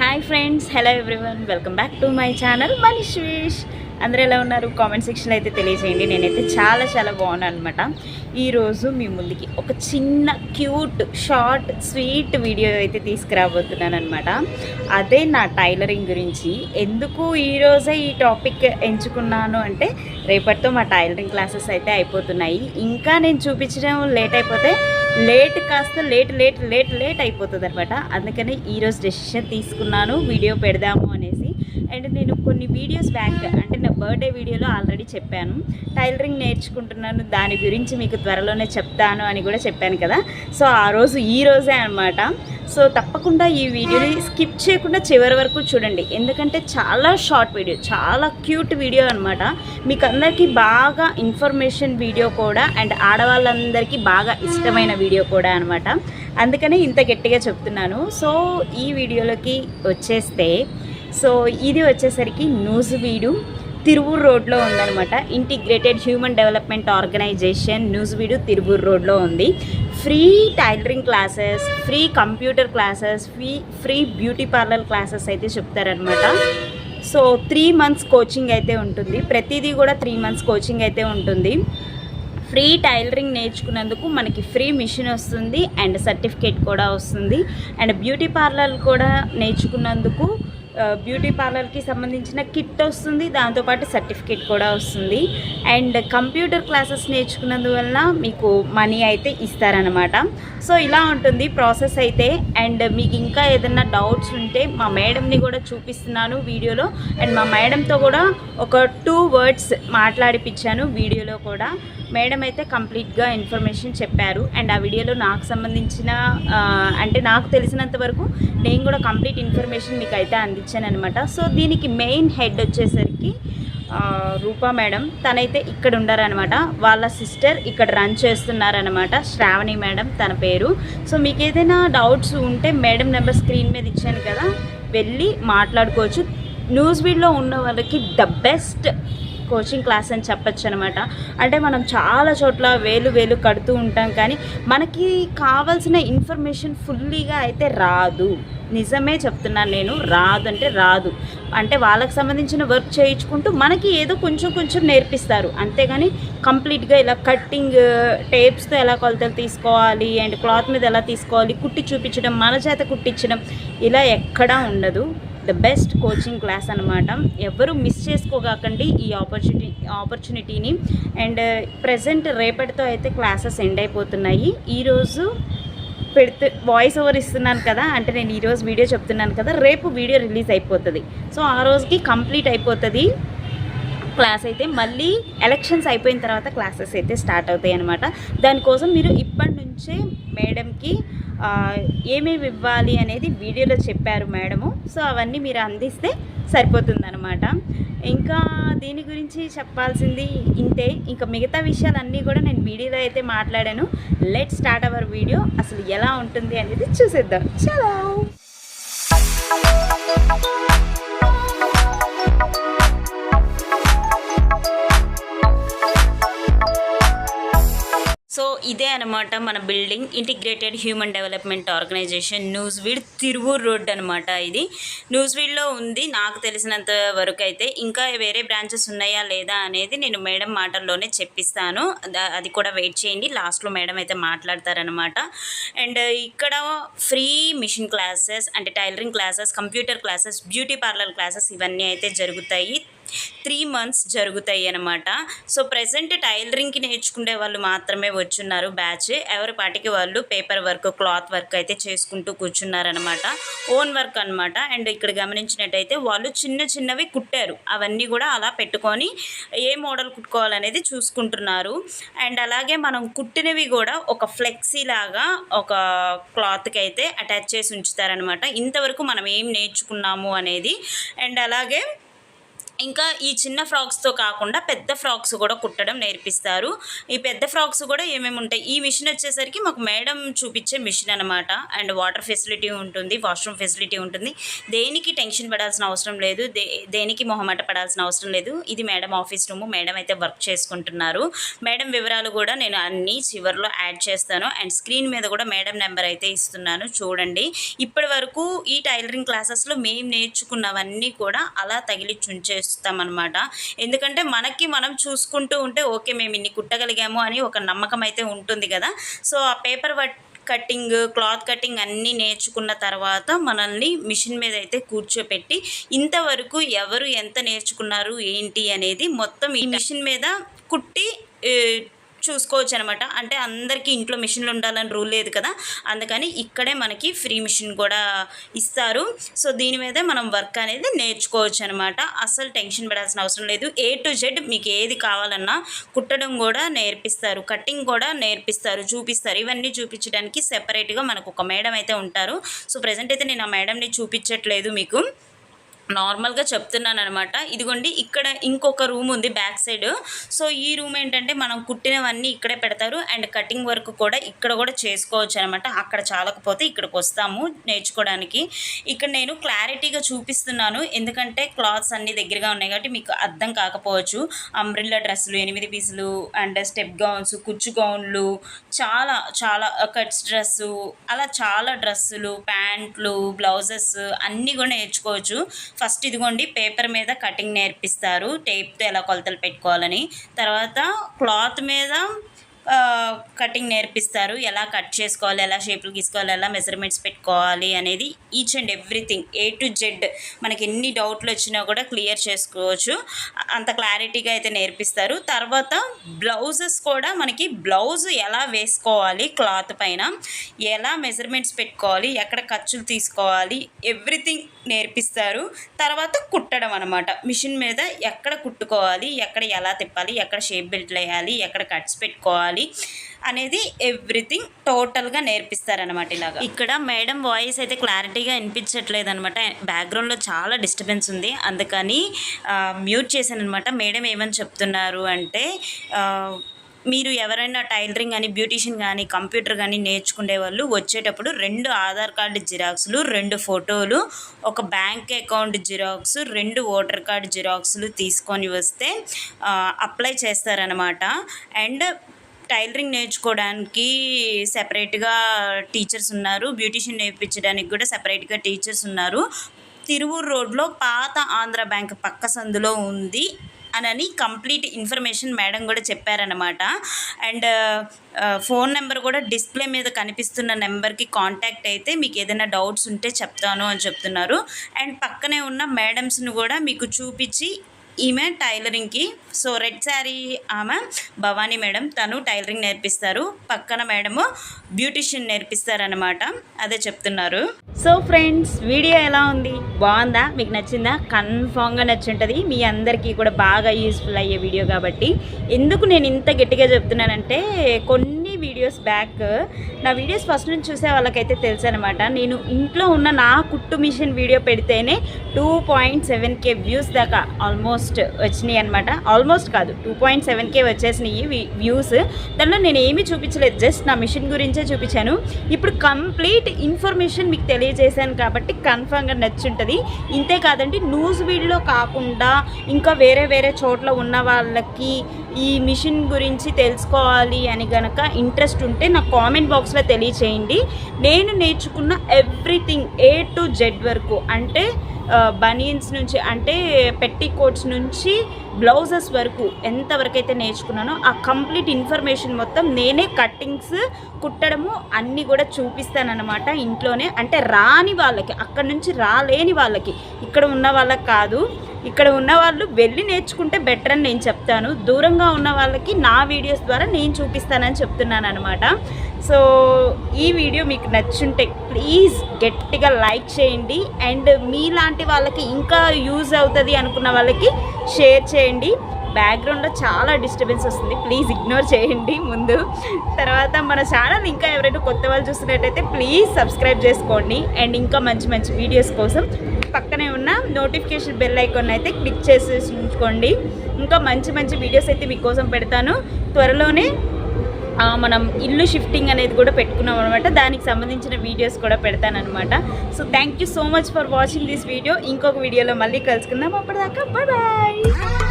Hi friends hello everyone welcome back to my channel Manish wish అందరూ ఎలా ఉన్నారు? Comment సెక్షన్లో అయితే తెలియజేయండి. నేనైతే చాలా చాలా బాగున్నాను అనమాట ఈరోజు మీ ముందుకి ఒక చిన్న క్యూట్ షార్ట్ స్వీట్ వీడియో అయితే తీసుకురాబోతున్నాను అనమాట అదే నా టైలరింగ్ గురించి. ఎందుకు ఈరోజే ఈ టాపిక్ ఎంచుకున్నాను అంటే రేపటితో మా టైలరింగ్ క్లాసెస్ అయితే అయిపోతున్నాయి. ఇంకా నేను చూపించడం లేట్ అయిపోతే లేట్ కాస్త లేట్ లేట్ లేట్ లేట్ అయిపోతుంది అనమాట అందుకని ఈరోజు డెసిషన్ తీసుకున్నాను. వీడియో పెడదాము అని అండ్ నేను కొన్ని వీడియోస్ బ్యాక్ అంటే నా బర్త్డే వీడియోలో ఆల్రెడీ చెప్పాను. టైలరింగ్ నేర్చుకుంటున్నాను దాని గురించి మీకు త్వరలోనే చెప్తాను అని కూడా చెప్పాను కదా. సో ఆ రోజు ఈ రోజే అనమాట సో తప్పకుండా ఈ వీడియోని స్కిప్ చేయకుండా చివరి వరకు చూడండి. ఎందుకంటే చాలా షార్ట్ వీడియో చాలా క్యూట్ వీడియో అనమాట మీకు అందరికీ బాగా ఇన్ఫర్మేషన్ వీడియో కూడా అండ్ ఆడవాళ్ళందరికీ బాగా ఇష్టమైన వీడియో కూడా అనమాట అందుకనే ఇంత గట్టిగా చెప్తున్నాను. సో ఈ వీడియోలోకి వచ్చేస్తే సో ఇది వచ్చేసరికి నూజువీడు తిరువూరు రోడ్లో ఉందనమాట integrated human development organization Nuzvid Tiruvuru రోడ్లో ఉంది. Free tailoring classes free computer classes free free beauty parlour classes అయితే చెప్తారనమాట సో త్రీ మంత్స్ కోచింగ్ అయితే ఉంటుంది. ప్రతిదీ కూడా త్రీ మంత్స్ కోచింగ్ అయితే ఉంటుంది. ఫ్రీ టైలరింగ్ నేర్చుకున్నందుకు మనకి ఫ్రీ మిషన్ వస్తుంది అండ్ సర్టిఫికేట్ కూడా వస్తుంది. అండ్ బ్యూటీ పార్లర్ కూడా నేర్చుకున్నందుకు బ్యూటీ పార్లర్కి సంబంధించిన కిట్ వస్తుంది. దాంతోపాటు సర్టిఫికేట్ కూడా వస్తుంది. అండ్ కంప్యూటర్ క్లాసెస్ నేర్చుకున్నందువల్ల మీకు మనీ అయితే ఇస్తారనమాట సో ఇలా ఉంటుంది ప్రాసెస్ అయితే. అండ్ మీకు ఇంకా ఏదైనా డౌట్స్ ఉంటే మా మేడంని కూడా చూపిస్తున్నాను వీడియోలో. అండ్ మా మేడంతో కూడా ఒక టూ వర్డ్స్ మాట్లాడిపించాను వీడియోలో కూడా. మేడం అయితే కంప్లీట్గా ఇన్ఫర్మేషన్ చెప్పారు. అండ్ ఆ వీడియోలో నాకు సంబంధించిన అంటే నాకు తెలిసినంత వరకు నేను కూడా కంప్లీట్ ఇన్ఫర్మేషన్ మీకు అయితే అంది అనమాట సో దీనికి మెయిన్ హెడ్ వచ్చేసరికి రూపా మేడం. తనైతే ఇక్కడ ఉండారనమాట వాళ్ళ సిస్టర్ ఇక్కడ రన్ చేస్తున్నారనమాట శ్రావణి మేడం తన పేరు. సో మీకు ఏదైనా డౌట్స్ ఉంటే మేడం నెంబర్ స్క్రీన్ మీద ఇచ్చాను కదా వెళ్ళి మాట్లాడుకోవచ్చు. న్యూస్ వీడ్లో ఉన్న వాళ్ళకి ద బెస్ట్ కోచింగ్ క్లాస్ అని చెప్పొచ్చు అనమాట అంటే మనం చాలా చోట్ల వేలు వేలు కడుతూ ఉంటాం కానీ మనకి కావాల్సిన ఇన్ఫర్మేషన్ ఫుల్లీగా అయితే రాదు. నిజమే చెప్తున్నాను నేను రాదు అంటే రాదు. అంటే వాళ్ళకి సంబంధించిన వర్క్ చేయించుకుంటూ మనకి ఏదో కొంచెం కొంచెం నేర్పిస్తారు. అంతేగాని కంప్లీట్గా ఇలా కట్టింగ్ టేప్స్తో ఎలా కొలతలు తీసుకోవాలి అండ్ క్లాత్ మీద ఎలా తీసుకోవాలి కుట్టి చూపించడం మన చేత కుట్టించడం ఇలా ఎక్కడా ఉండదు. ద బెస్ట్ కోచింగ్ క్లాస్ అనమాట ఎవరు మిస్ చేసుకోకండి ఈ ఆపర్చునిటీ ఆపర్చునిటీని. అండ్ ప్రజెంట్ రేపటితో అయితే క్లాసెస్ ఎండ్ అయిపోతున్నాయి. ఈరోజు పెడితే వాయిస్ ఓవర్ ఇస్తున్నాను కదా అంటే నేను ఈరోజు వీడియో చెప్తున్నాను కదా రేపు వీడియో రిలీజ్ అయిపోతుంది. సో ఆ రోజుకి కంప్లీట్ అయిపోతుంది. క్లాస్ అయితే మళ్ళీ ఎలక్షన్స్ అయిపోయిన తర్వాత క్లాసెస్ అయితే స్టార్ట్ అవుతాయి అనమాట దానికోసం మీరు ఇప్పటి నుంచే మేడంకి ఏమేమి ఇవ్వాలి అనేది వీడియోలో చెప్పారు మేడము. సో అవన్నీ మీరు అందిస్తే సరిపోతుందనమాట ఇంకా దీని గురించి చెప్పాల్సింది ఇంతే. ఇంకా మిగతా విషయాలన్నీ కూడా నేను వీడియోలో అయితే మాట్లాడాను. లెట్ స్టార్ట్ అవర్ వీడియో అసలు ఎలా ఉంటుంది అనేది చూసేద్దాం. చలో! ఇదే అనమాట మన building integrated human development organization Nuzvid Tiruvur road అనమాట ఇది. న్యూస్ వీడ్లో ఉంది. నాకు తెలిసినంత వరకు అయితే ఇంకా వేరే బ్రాంచెస్ ఉన్నాయా లేదా అనేది నేను మేడం మాటల్లోనే చెప్పిస్తాను. అది కూడా వెయిట్ చేయండి. లాస్ట్లో మేడం అయితే మాట్లాడతారనమాట అండ్ ఇక్కడ ఫ్రీ మిషన్ క్లాసెస్ అంటే tailoring classes computer classes beauty parlour classes ఇవన్నీ అయితే జరుగుతాయి. త్రీ మంత్స్ జరుగుతాయి అనమాట సో ప్రజెంట్ టైలరింగ్కి నేర్చుకునే వాళ్ళు మాత్రమే వచ్చున్నారు బ్యాచ్. ఎవరి పాటికి వాళ్ళు పేపర్ వర్క్ క్లాత్ వర్క్ అయితే చేసుకుంటూ కూర్చున్నారనమాట ఓన్ వర్క్ అనమాట అండ్ ఇక్కడ గమనించినట్టయితే వాళ్ళు చిన్న చిన్నవి కుట్టారు. అవన్నీ కూడా అలా పెట్టుకొని ఏ మోడల్ కుట్టుకోవాలనేది చూసుకుంటున్నారు. అండ్ అలాగే మనం కుట్టినవి కూడా ఒక ఫ్లెక్సీ లాగా ఒక క్లాత్కి అయితే అటాచ్ చేసి ఉంచుతారనమాట ఇంతవరకు మనం ఏం నేర్చుకున్నాము అనేది. అండ్ అలాగే ఇంకా ఈ చిన్న ఫ్రాక్స్తో కాకుండా పెద్ద ఫ్రాక్స్ కూడా కుట్టడం నేర్పిస్తారు. ఈ పెద్ద ఫ్రాక్స్ కూడా ఏమేమి ఉంటాయి? ఈ మిషన్ వచ్చేసరికి మాకు మేడం చూపించే మిషన్ అనమాట అండ్ వాటర్ ఫెసిలిటీ ఉంటుంది వాష్రూమ్ ఫెసిలిటీ ఉంటుంది. దేనికి టెన్షన్ పడాల్సిన అవసరం లేదు దే దేనికి మొహమాట పడాల్సిన అవసరం లేదు. ఇది మేడం ఆఫీస్ రూమ్ మేడం అయితే వర్క్ చేసుకుంటున్నారు. మేడం వివరాలు కూడా నేను అన్నీ చివరిలో యాడ్ చేస్తాను. అండ్ స్క్రీన్ మీద కూడా మేడం నెంబర్ అయితే ఇస్తున్నాను చూడండి. ఇప్పటి వరకు ఈ టైలరింగ్ క్లాసెస్లో మేము నేర్చుకున్నవన్నీ కూడా అలా తగిలి తగిలిచ్చి ఉంచేస్తామన్నమాట ఎందుకంటే మనకి మనం చూసుకుంటూ ఉంటే ఓకే మేము ఇన్ని కుట్టగలిగాము అని ఒక నమ్మకం అయితే ఉంటుంది కదా. సో ఆ paper work cutting cloth cutting అన్నీ నేర్చుకున్న తర్వాత మనల్ని మిషన్ మీద అయితే కూర్చోపెట్టి ఇంతవరకు ఎవరు ఎంత నేర్చుకున్నారు ఏంటి అనేది మొత్తం ఈ మిషన్ మీద కుట్టి చూసుకోవచ్చు అనమాట అంటే అందరికీ ఇంట్లో మిషన్లు ఉండాలని రూల్ లేదు కదా. అందుకని ఇక్కడే మనకి ఫ్రీ మిషన్ కూడా ఇస్తారు. సో దీని మీద మనం వర్క్ అనేది నేర్చుకోవచ్చు అనమాట అసలు టెన్షన్ పడాల్సిన అవసరం లేదు. ఏ టు జెడ్ మీకు ఏది కావాలన్నా కుట్టడం కూడా నేర్పిస్తారు. కటింగ్ కూడా నేర్పిస్తారు చూపిస్తారు. ఇవన్నీ చూపించడానికి సెపరేట్గా మనకు ఒక మేడం అయితే ఉంటారు. సో ప్రజెంట్ అయితే నేను ఆ మేడంని చూపించట్లేదు మీకు. నార్మల్గా చెప్తున్నాను అనమాట ఇదిగోండి ఇక్కడ ఇంకొక రూమ్ ఉంది బ్యాక్ సైడ్. సో ఈ రూమ్ ఏంటంటే మనం కుట్టినవన్నీ ఇక్కడే పెడతారు. అండ్ కటింగ్ వర్క్ కూడా ఇక్కడ కూడా చేసుకోవచ్చు అనమాట అక్కడ చాలకపోతే ఇక్కడికి వస్తాము నేర్చుకోవడానికి. ఇక్కడ నేను క్లారిటీగా చూపిస్తున్నాను. ఎందుకంటే క్లాత్స్ అన్ని దగ్గరగా ఉన్నాయి కాబట్టి మీకు అర్థం కాకపోవచ్చు. అంబ్రిల్లా డ్రెస్సులు ఎనిమిది పీసులు అండ్ స్టెప్ గౌన్స్ కుచ్చు గౌన్లు చాలా చాలా కట్స్ డ్రెస్సు అలా చాలా డ్రెస్సులు ప్యాంట్లు బ్లౌజెస్ అన్నీ కూడా నేర్చుకోవచ్చు. ఫస్ట్ ఇదిగోండి పేపర్ మీద కటింగ్ నేర్పిస్తారు. టేప్తో ఎలా కొలతలు పెట్టుకోవాలని. తర్వాత క్లాత్ మీద కటింగ్ నేర్పిస్తారు. ఎలా కట్ చేసుకోవాలి ఎలా షేపులు గీసుకోవాలి ఎలా మెజర్మెంట్స్ పెట్టుకోవాలి అనేది each and everything A to Z మనకి ఎన్ని డౌట్లు వచ్చినా కూడా క్లియర్ చేసుకోవచ్చు. అంత క్లారిటీగా అయితే నేర్పిస్తారు. తర్వాత బ్లౌజెస్ కూడా మనకి బ్లౌజ్ ఎలా వేసుకోవాలి క్లాత్ పైన ఎలా మెజర్మెంట్స్ పెట్టుకోవాలి ఎక్కడ ఖర్చులు తీసుకోవాలి ఎవ్రీథింగ్ నేర్పిస్తారు. తర్వాత కుట్టడం అనమాట మిషన్ మీద ఎక్కడ కుట్టుకోవాలి ఎక్కడ ఎలా తిప్పాలి ఎక్కడ షేప్ బెల్ట్ వేయాలి ఎక్కడ కట్స్ పెట్టుకోవాలి అనేది ఎవ్రీథింగ్ టోటల్గా నేర్పిస్తారనమాట ఇలాగా. ఇక్కడ మేడం వాయిస్ అయితే క్లారిటీగా వినిపించట్లేదు అనమాట బ్యాక్గ్రౌండ్లో చాలా డిస్టర్బెన్స్ ఉంది. అందుకని మ్యూట్ చేశాను అనమాట మేడం ఏమని చెప్తున్నారు అంటే మీరు ఎవరైనా టైలరింగ్ కానీ బ్యూటీషియన్ కానీ కంప్యూటర్ కానీ నేర్చుకునే వాళ్ళు వచ్చేటప్పుడు రెండు ఆధార్ కార్డు జిరాక్స్లు రెండు ఫోటోలు ఒక బ్యాంక్ అకౌంట్ జిరాక్స్ రెండు ఓటర్ కార్డు జిరాక్స్లు తీసుకొని వస్తే అప్లై చేస్తారనమాట అండ్ టైలరింగ్ నేర్చుకోవడానికి సెపరేట్గా టీచర్స్ ఉన్నారు. బ్యూటీషియన్ నేర్పించడానికి కూడా సెపరేట్గా టీచర్స్ ఉన్నారు. తిరువూరు రోడ్లో పాత ఆంధ్ర బ్యాంక్ పక్క సందులో ఉంది అనని కంప్లీట్ ఇన్ఫర్మేషన్ మేడం కూడా చెప్పారనమాట అండ్ ఫోన్ నెంబర్ కూడా డిస్ప్లే మీద కనిపిస్తున్న నెంబర్కి కాంటాక్ట్ అయితే మీకు ఏదైనా డౌట్స్ ఉంటే చెప్తాను అని చెప్తున్నారు. అండ్ పక్కనే ఉన్న మేడమ్స్ని కూడా మీకు చూపించి ఈమె టైలరింగ్కి. సో రెడ్ శారీ ఆమె భవానీ మేడం తను టైలరింగ్ నేర్పిస్తారు. పక్కన మేడము బ్యూటిషియన్ నేర్పిస్తారనమాట అదే చెప్తున్నారు. సో ఫ్రెండ్స్ వీడియో ఎలా ఉంది? బాగుందా? మీకు నచ్చిందా? కన్ఫామ్గా నచ్చుంటుంది. మీ అందరికీ కూడా బాగా యూస్ఫుల్ అయ్యే వీడియో కాబట్టి. ఎందుకు నేను ఇంత గట్టిగా చెప్తున్నానంటే కొన్ని వీడియోస్ బ్యాక్ నా వీడియోస్ ఫస్ట్ నుంచి చూసే వాళ్ళకైతే తెలుసు అనమాట నేను ఇంట్లో ఉన్న నా కుట్టు మిషన్ వీడియో పెడితేనే two point seven K views దాకా ఆల్మోస్ట్ వచ్చినాయి అనమాట ఆల్మోస్ట్ కాదు టూ పాయింట్ సెవెన్ కే వచ్చేసినాయి వ్యూస్ దానిలో నేను ఏమీ చూపించలేదు జస్ట్ నా మిషన్ గురించే చూపించాను. ఇప్పుడు కంప్లీట్ ఇన్ఫర్మేషన్ మీకు తెలియజేశాను కాబట్టి కన్ఫామ్గా నచ్చుంటుంది. ఇంతే కాదండి న్యూస్ వీడియోలో కాకుండా ఇంకా వేరే వేరే చోట్ల ఉన్న వాళ్ళకి ఈ మిషన్ గురించి తెలుసుకోవాలి అని గనక ఇంట్రెస్ట్ ఉంటే నా కామెంట్ బాక్స్లో తెలియచేయండి. నేను నేర్చుకున్న ఎవ్రీథింగ్ ఏ టు జెడ్ వరకు అంటే బనియన్స్ నుంచి అంటే పెట్టి కోట్స్ నుంచి బ్లౌజెస్ వరకు ఎంతవరకు అయితే నేర్చుకున్నానో ఆ కంప్లీట్ ఇన్ఫర్మేషన్ మొత్తం నేనే కట్టింగ్స్ కుట్టడము అన్నీ కూడా చూపిస్తానన్నమాట ఇంట్లోనే. అంటే రాని వాళ్ళకి అక్కడ నుంచి రాలేని వాళ్ళకి ఇక్కడ ఉన్న వాళ్ళకి కాదు. ఇక్కడ ఉన్న వాళ్ళు వెళ్ళి నేర్చుకుంటే బెటర్ అని నేను చెప్తాను. దూరంగా ఉన్న వాళ్ళకి నా వీడియోస్ ద్వారా నేను చూపిస్తానని చెప్తున్నాను అనమాట సో ఈ వీడియో మీకు నచ్చుంటే ప్లీజ్ గట్టిగా లైక్ చేయండి. అండ్ మీలాంటి వాళ్ళకి ఇంకా యూజ్ అవుతుంది అనుకున్న వాళ్ళకి షేర్ చేయండి. బ్యాక్గ్రౌండ్లో చాలా డిస్టర్బెన్స్ వస్తుంది. ప్లీజ్ ఇగ్నోర్ చేయండి ముందు. తర్వాత మన ఛానల్ ఇంకా ఎవరైనా కొత్త వాళ్ళు చూస్తున్నట్టయితే ప్లీజ్ సబ్స్క్రైబ్ చేసుకోండి. అండ్ ఇంకా మంచి మంచి వీడియోస్ కోసం పక్కనే ఉన్న నోటిఫికేషన్ బెల్ ఐకాన్ అయితే క్లిక్ చేసి ఉంచుకోండి. ఇంకా మంచి మంచి వీడియోస్ అయితే మీకోసం పెడతాను. త్వరలోనే మనం ఇల్లు షిఫ్టింగ్ అనేది కూడా పెట్టుకున్నాం అనమాట దానికి సంబంధించిన వీడియోస్ కూడా పెడతానమాట so thank you so much for watching this video ఇంకొక వీడియోలో మళ్ళీ కలుసుకుందాం. అప్పటిదాకా బాయ్